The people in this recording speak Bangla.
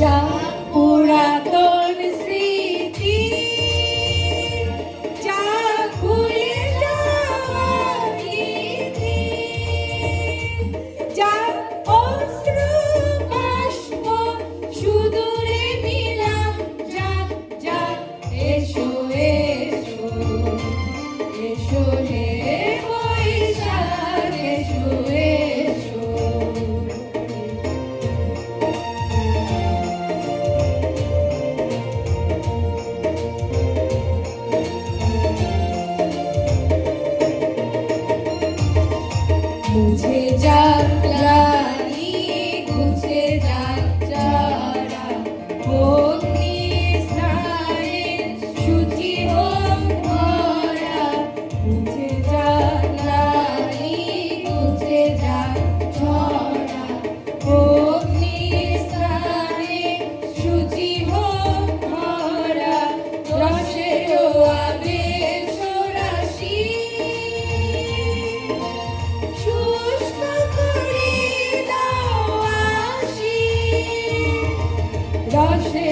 যা পুরাতন স্মৃতি, যা ভুলে যা অশ্রু বাষ্প সুদূরে নিলাম, যা যা, এসো এসো এসো বুঝে যাক Gosh,